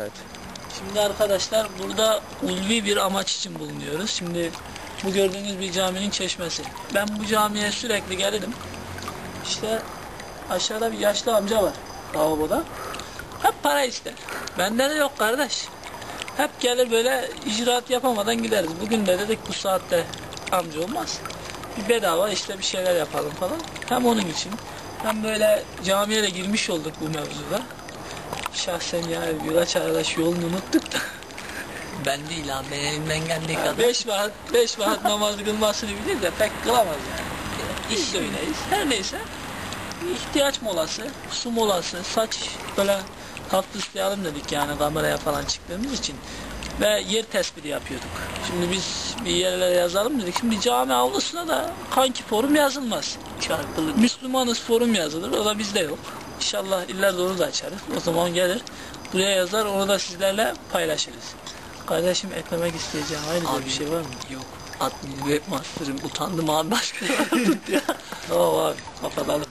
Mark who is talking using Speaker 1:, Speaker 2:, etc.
Speaker 1: Evet.
Speaker 2: Şimdi arkadaşlar burada ulvi bir amaç için bulunuyoruz. Şimdi bu gördüğünüz bir caminin çeşmesi. Ben bu camiye sürekli gelirim. İşte aşağıda bir yaşlı amca var lavaboda. Hep para ister. Bende de yok kardeş. Hep gelir böyle icraat yapamadan gideriz. Bugün de dedik bu saatte amca olmaz. Bir bedava işte bir şeyler yapalım falan. Hem onun için hem böyle camiye de girmiş olduk bu mevzuda. Şahsen yani Gülaç arkadaş yolunu unuttuk da.
Speaker 3: Ben değil abi. Ben elimden geldiği kadar.
Speaker 2: Beş vaat, beş vaat namaz kılmasını bilir de pek kılamaz yani. İş de öyleyiz. Her neyse ihtiyaç molası, su molası, saç böyle tatlı isteyelim dedik yani kameraya falan çıktığımız için. Ve yer tespiti yapıyorduk. Şimdi biz bir yerlere yazalım dedik. Şimdi cami avlusuna da kanki forum yazılmaz.
Speaker 3: Çarpılı.
Speaker 2: Müslümanız forum yazılır. O da bizde yok. İnşallah iller doğru da açarız. O zaman gelir. Buraya yazar. Onu da sizlerle paylaşırız. Kardeşim eklemek isteyeceğim. Ayrıca bir şey var mı?
Speaker 3: Yok. Admin webmaster'ım. Utandım abi başka.
Speaker 2: Tamam abi. Kapatalım.